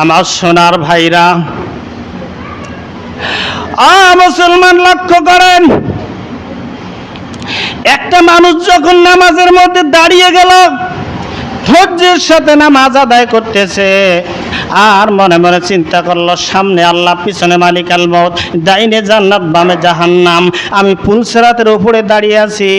আমার সোনার ভাইরা আ মুসলমান লক্ষ্য করেন একটা মানুষ যখন নামাজের মধ্যে দাঁড়িয়ে গেল ধৈর্যের সাথে নামাজ আদায় করতেছে। আর মনে মনে চিন্তা করল, সামনে আল্লাহ, পিছনে মালিক আল মত ডাইনে জান্নাত, বামে জাহান্নাম। আমি পুলসেরাতের উপরে দাঁড়িয়ে আছি,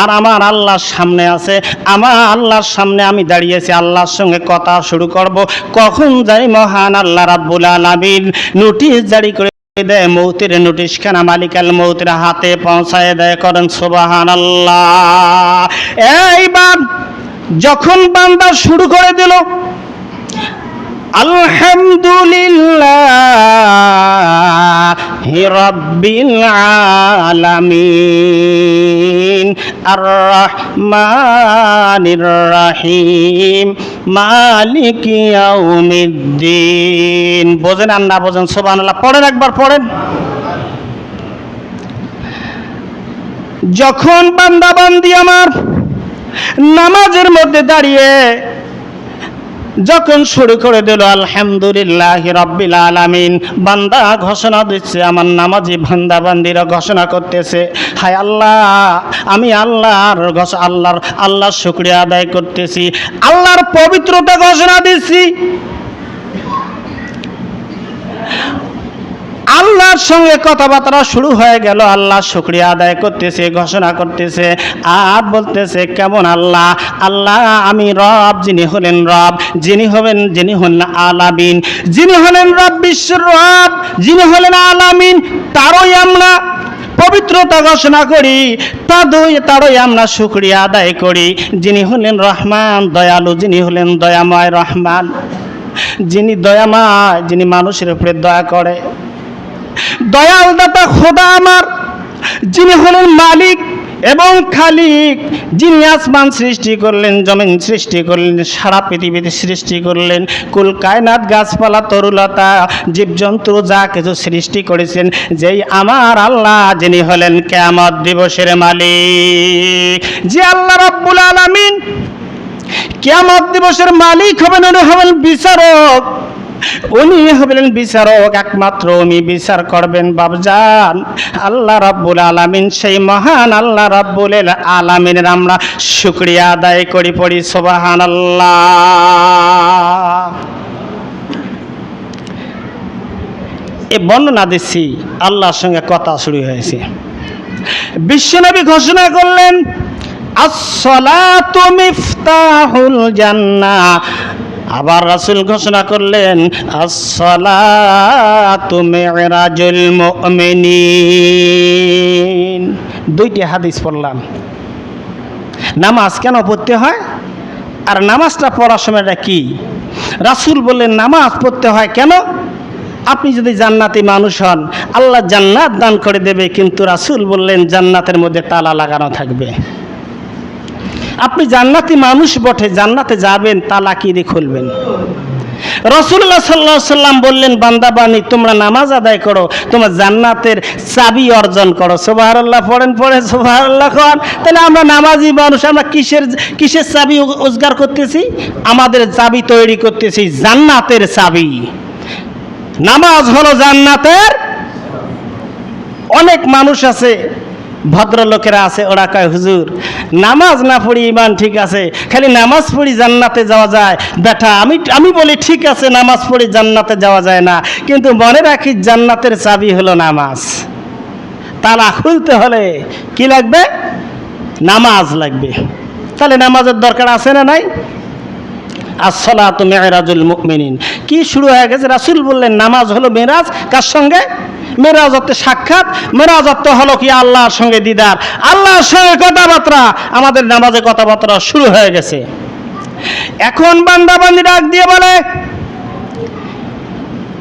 আর আমার আল্লাহর সামনে আছে। আমার আল্লাহর সামনে আমি দাঁড়িয়েছি আল্লাহর সঙ্গে কথা শুরু করব। কখন যাই মহান আল্লাহ রাব্বুল আলামিন নোটিশ জারি করে দেয় মৌতের নোটিশ খানা মালিকাল মৌতের হাতে পৌঁছায় দেয়, করেন সুবাহান আল্লাহ এইবার যখন বান্দা শুরু করে দিল, আলহামদুলিল্লাহ রব্বিল আলামিন আর রহমানির রহিম, মালিক ইয়াউমিদ্দিন। বোঝেন আর না বোঝেন? সুবহানাল্লাহ, পড়েন একবার, পড়েন। যখন বান্দা বান্দি আমার নামাজের মধ্যে দাঁড়িয়ে যখন শুরু করে দিল, আলহামদুলিল্লাহ রব্বিল আলামিন বান্দা ঘোষণা দিচ্ছে, আমার নামাজি বান্দা বান্দিরা ঘোষণা করতেছে, হায় আল্লাহ, আমি আল্লাহর ঘোষ, আল্লাহর আল্লাহর শুক্রিয়া আদায় করতেছি, আল্লাহর পবিত্রতা ঘোষণা দিচ্ছি। আল্লাহর সঙ্গে কথাবার্তা শুরু হয়ে গেল। আল্লাহ শুক্রিয়া আদায় করতেছে, ঘোষণা করতেছে, আর বলতেছে, কেমন আল্লাহ? আল্লাহ, আমি রব, যিনি হলেন রব, যিনি হবেন যিনি হলেন আলামিন, যিনি হলেন রব বিশ্বের রব, যিনি হলেন আলামিন, তারই আমরা পবিত্রতা ঘোষণা করি তাদই তারই আমরা শুক্রিয়া আদায় করি। যিনি হলেন রহমান, দয়ালু, যিনি হলেন দয়াময় রহমান, যিনি দয়াময়, যিনি মানুষের উপরে দয়া করে। দয়াল দাতা খোদা আমার, যিনি হলেন মালিক এবং খালিক, যিনি আসমান সৃষ্টি করলেন, জমিন সৃষ্টি করলেন, সারা পৃথিবীতে সৃষ্টি করলেন, কুল কায়নাত, গাছপালা, তরুলতা, জীবজন্তু, যা কিছু সৃষ্টি করেছেন, যেই আমার আল্লাহ, যিনি হলেন কেয়ামত দিবসের মালিক। যে আল্লাহ রব্বুল আলামিন কেয়ামত দিবসের মালিক হবেন, উনি হবেন বিচারক। উনি হবেন বিচারক, একমাত্র উনি বিচার করবেন বাবজান আল্লাহ রাব্বুল আলামিন সেই মহান আল্লাহ রাব্বুল আলামিনের আমরা শুক্রিয়া আদায় করি, পড়ি সুবাহান আল্লাহ এ বর্ণনা দিচ্ছি আল্লাহর সঙ্গে কথা শুরু হয়েছে। বিশ্বনবী ঘোষণা করলেন, আসসালাতু মিফতাহুল জান্নাহ। আবার রাসূল ঘোষণা করলেন মিরাজুল মুমিনিন। দুইটি হাদিস পড়লাম। নামাজ কেন পড়তে হয়? আর নামাজটা পড়ার সময়টা কি? রাসূল বললেন, নামাজ পড়তে হয় কেন? আপনি যদি জান্নাতি মানুষ হন, আল্লাহ জান্নাত দান করে দেবে, কিন্তু রাসূল বললেন, জান্নাতের মধ্যে তালা লাগানো থাকবে। আপনি জান্নাতি মানুষ বটে, জান্নাতে যাবেন তালা কি দিয়ে খুলবেন রসুল্লাহ সাল্লাহ সাল্লাম বললেন বান্দাবানি তোমরা নামাজ আদায় করো, তোমরা জান্নাতের চাবি অর্জন করো। সোবাহারাল্লাহ পড়েন পড়েন সোবাহারাল্লাহ খান তাহলে আমরা নামাজি মানুষ, আমরা কিসের কিসের চাবি রোজগার করতেছি? আমাদের চাবি তৈরি করতেছি জান্নাতের চাবি। নামাজ হলো জান্নাতের। অনেক মানুষ আছে ভদ্রলোকেরা আছে, ওরা কয়, হুজুর, নামাজ না পড়ি ইমান ঠিক আছে, খালি নামাজ পড়ি জান্নাতে যাওয়া যায়। বেটা, আমি আমি বলি ঠিক আছে, নামাজ পড়ি জান্নাতে যাওয়া যায় না, কিন্তু মনে রাখি জান্নাতের চাবি হলো নামাজ। তালা খুলতে হলে কি লাগবে? নামাজ লাগবে। তাহলে নামাজের দরকার আছে না নাই? আসসালাতু মেরাজুল মুমিনিন। কি শুরু হয়ে গেছে? রাসূল বললেন, নামাজ হলো মেরাজ, কার সঙ্গে? মেরাজ অর্থে সাক্ষাৎ মেরাজ অর্থ হলো কি আল্লাহর সঙ্গে দিদার। আল্লাহর সঙ্গে কথাবার্তা। আমাদের নামাজে কথাবার্তা শুরু হয়ে গেছে। এখন বান্দা বান্দি ডাক দিয়ে বলে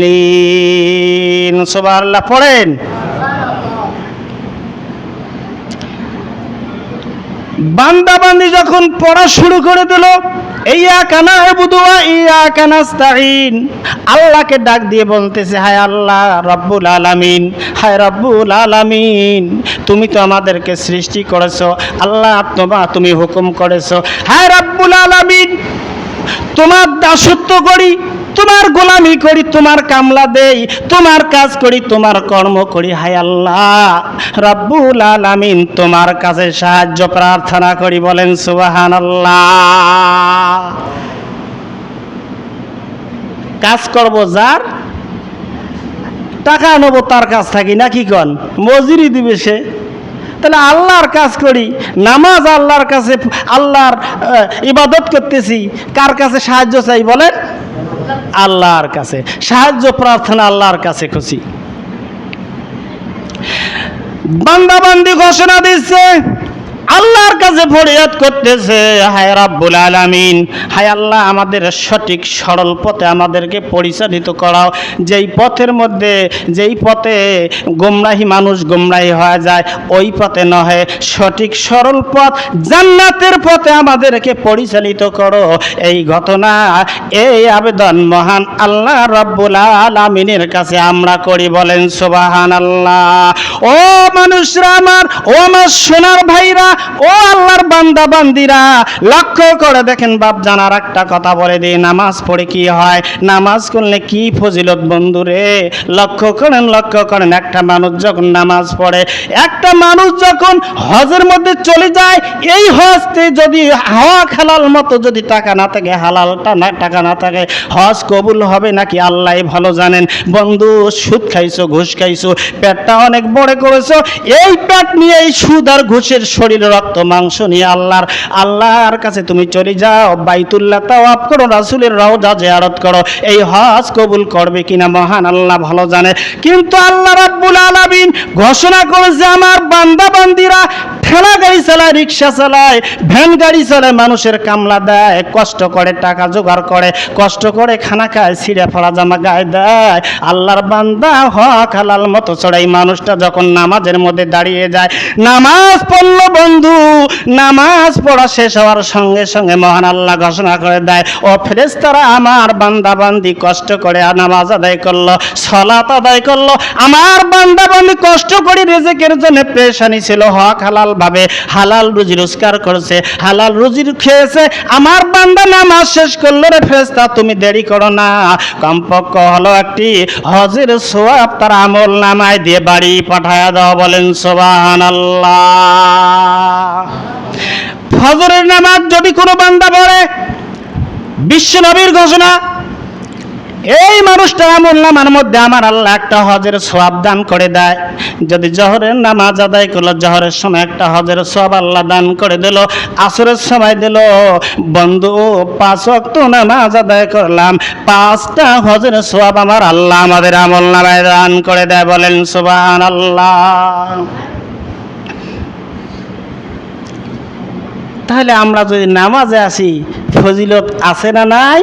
লিন সুবহানাল্লাহ, পড়েন। বান্দা বান্দি যখন পড়া শুরু করে দিল আল্লাহকে ডাক দিয়ে বলতেছে, হায় আল্লাহ, রব্বুল আলামিন, হায় রব্বুল আলামিন, তুমি তো আমাদেরকে সৃষ্টি করেছ, আল্লাহ তোমা তুমি হুকুম করেছ। হায় রব্বুল আলামিন, তোমার দাসত্ব করি তোমার গোলামি করি, তোমার কামলা দেই, তোমার কাজ করি, তোমার কর্ম করি, হায় আল্লাহ। রব্বুল আলামিন তোমার কাছে সাহায্য, প্রার্থনা করি, বলেন সুবাহান কাজ করব যার, টাকা নেব তার কাছ থাকি নাকি কন? মজুরি দিবে সে। তাহলে আল্লাহর কাজ করি, নামাজ আল্লাহর কাছে, আল্লাহর ইবাদত করতেছি, কার কাছে সাহায্য চাই, বলেন? আল্লাহর কাছে। সাহায্য প্রার্থনা আল্লাহর কাছে খুশি। বান্দাবান্দি ঘোষণা দিচ্ছে আল্লাহর কাছে ফরিয়াদ করতেছে, হায় রাব্বুল আলামিন, হায় আল্লাহ, আমাদের সঠিক সরল পথে আমাদেরকে পরিচালিত করাও। যেই পথের মধ্যে, যেই পথে গোমরাহি মানুষ গোমরাহি হয়ে যায়, ওই পথে নহে। সঠিক সরল পথ জান্নাতের পথে আমাদেরকে পরিচালিত করো। এই ঘটনা, এই আবেদন মহান আল্লাহ রব্বুল আলামিনের কাছে আমরা করি, বলেন সুবাহান আল্লাহ ও মানুষরা আমার, ও আমার সোনার ভাইরা ও আল্লাহর বান্দা বান্দিরা, লক্ষ্য করে দেখেন বাপ জানার একটা কথা বলে দিই, নামাজ পড়ে কি হয়? নামাজ করলে কি ফজিলত বন্ধুরে লক্ষ্য করেন লক্ষ্য করেন, একটা মানুষ যখন নামাজ পড়ে, একটা মানুষ যখন হজের মধ্যে চলে যায়, এই হজতে যদি হাওয়া খেলার মতো যদি টাকা না থাকে হালালটা না, টাকা না থাকে, হজ কবুল হবে নাকি আল্লাহ ভালো জানেন? বন্ধু, সুদ খাইছো, ঘুষ খাইছো, পেটটা অনেক বড় করেছ, এই পেট নিয়ে এই সুদ আর ঘুষের শরীর রক্ত, মাংস নিয়ে আল্লাহর আল্লাহর কাছে তুমি চলে যাও। বাইতুল্লাহ তাওয়াব করো, রাসুলের রওজা জেয়ারত করো। এই হজ কবুল করবে কিনা মহান আল্লাহ ভালো জানে। কিন্তু আল্লাহ রাব্বুল আলামিন ঘোষণা করেছে, আমার বান্দা বান্দিরা ঠেলা গাড়ি চালায় রিক্সা চালায়, ভ্যান গাড়ি চালায়, মানুষের কামলা দেয়, কষ্ট করে টাকা জোগাড় করে, কষ্ট করে খানা খায়, ছিঁড়ে ফড়া জামা গায়ে দেয়। আল্লাহর বান্দা হক হালাল মতো চড়াই, মানুষটা যখন নামাজের মধ্যে দাঁড়িয়ে যায়, নামাজ পড়ল বন্ধু, নামাজ পড়া শেষ হওয়ার সঙ্গে সঙ্গে মহান আল্লাহ ঘোষণা করে দেয়, ও ফেরেস্তারা আমার বান্দা বান্দি কষ্ট করে নামাজ আদায় করল, সলাত আদায় করল, আমার বান্দা বান্দি কষ্ট করে রেজেকের জন্য পেশানি ছিল হক হালাল ভাবে, হালাল রুজি রোজগার করেছে, হালাল রুজি খেয়েছে, আমার বান্দা নামাজ শেষ করল রে ফেরেস্তা তুমি দেরি করো না। কমপক্ষ হলো একটি হজের সোয়াব তার আমল নামায় দিয়ে বাড়ি পাঠায়া দাও, বলেন সোবাহান ফজরের নামাজ যদি কোনো বান্দা পড়ে, বিশ্ব নবীর ঘোষণা এই মানুষটা আমল নামার মধ্যে আমার আল্লাহ একটা হজের সোয়াব দান করে দেয়। যদি জহরের নামাজ আদায় করল, জহরের সময় একটা হজের সোয়াব আল্লাহ দান করে দিল, আসরের সময় দিল, বন্ধু, পাঁচ অক্ত নামাজ আদায় করলাম, পাঁচটা হজের সোয়াব আমার আল্লাহ আমাদের আমল নামায় দান করে দেয় বলেন সুবান আল্লাহ তাহলে আমরা যদি নামাজে আসি, ফজিলত আছে না নাই?